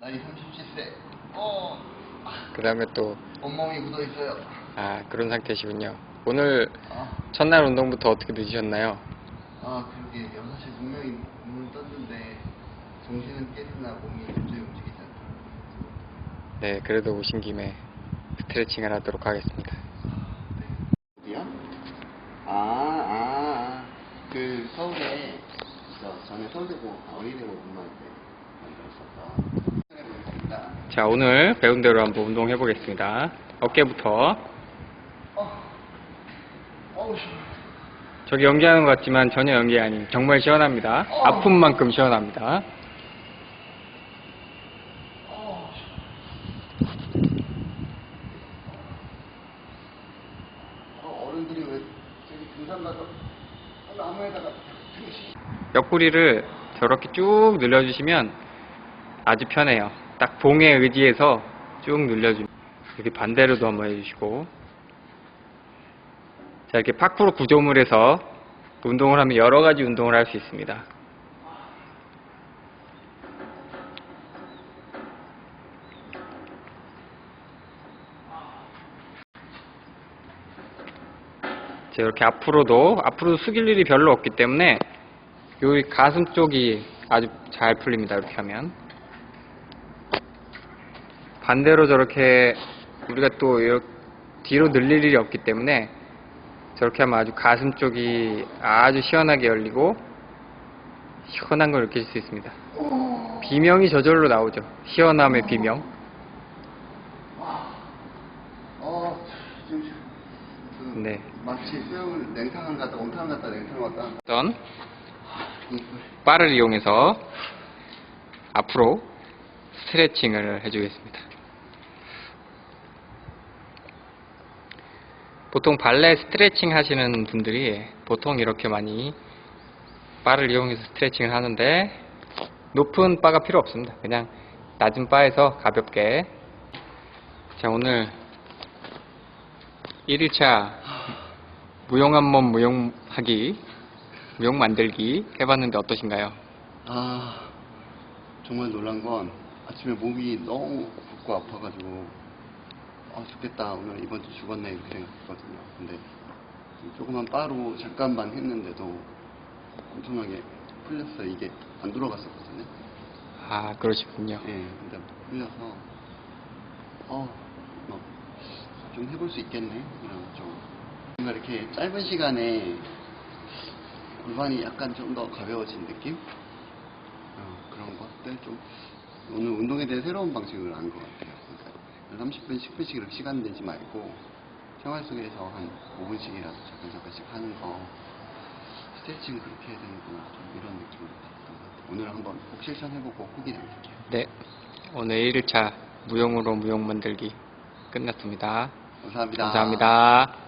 나이 37세. 어, 그 다음에 또, 온몸이 굳어 있어요. 아, 그런 상태시군요. 오늘 아, 첫날 운동부터 어떻게 늦으셨나요? 아 그러게 6시 분명히 눈을 떴는데 정신은 깨으나 몸이 도저히 움직이지 않더라고요. 네, 그래도 오신 김에 스트레칭을 하도록 하겠습니다. 어디야? 아, 아, 아. 그 서울에 저 전에 서울대고 어린이대고 근무할 때 만들었었던 자, 오늘 배운 대로 한번 운동해 보겠습니다. 어깨부터. 어, 어우. 저기 연기하는 것 같지만 전혀 연기 아닌 정말 시원합니다. 어. 아픈 만큼 시원합니다. 어, 씨. 어, 어른들이 왜 저기 등산 가서 나무에다가 등시 옆구리를 저렇게 쭉 늘려주시면 아주 편해요. 딱 봉에 의지해서 쭉 늘려줍니다. 이렇게 반대로도 한번 해주시고. 자, 이렇게 파쿠르 구조물에서 운동을 하면 여러 가지 운동을 할 수 있습니다. 자, 이렇게 앞으로도, 앞으로 숙일 일이 별로 없기 때문에 요 가슴 쪽이 아주 잘 풀립니다. 이렇게 하면. 반대로 저렇게 우리가 또 이렇게 뒤로 늘릴 일이 없기 때문에 저렇게 하면 아주 가슴 쪽이 아주 시원하게 열리고 시원한 걸 느낄 수 있습니다. 비명이 저절로 나오죠. 시원함의 비명. 어, 네. 마치 수영을 냉탕을 갔다 온탕을 갔다 냉탕을 갔다 어떤 이- 바를 이용해서 앞으로 스트레칭을 해주겠습니다. 보통 발레 스트레칭 하시는 분들이 보통 이렇게 많이 바를 이용해서 스트레칭을 하는데 높은 바가 필요 없습니다. 그냥 낮은 바에서 가볍게 자 오늘 1일차 무용 한 몸 무용하기 무용 만들기 해봤는데 어떠신가요? 아 정말 놀란 건 아침에 몸이 너무 붓고 아파가지고 아 죽겠다 오늘 이번 주 죽었네 이렇게 생각했거든요 근데 조그만 바로 잠깐만 했는데도 엄청나게 풀렸어요 이게 안 돌아갔었거든요 아 그러시군요. 예 근데 풀려서 어좀 해볼 수 있겠네 이런 좀 뭔가 이렇게 짧은 시간에 골반이 약간 좀 더 가벼워진 느낌? 어, 그런 것들 좀 오늘 운동에 대해 새로운 방식을 안 것 같아요. 그러니까 30분, 10분씩 이렇게 시간 내지 말고 생활 속에서 한 5분씩이라도 잠깐 잠깐씩 하는 거 스트레칭을 그렇게 해야 되는구나 좀 이런 느낌을 받았던 것 같아요. 오늘 한번 꼭 실천해보고 후기 남길게요. 네 오늘 1일차 무용으로 무용 만들기 끝났습니다. 감사합니다. 감사합니다.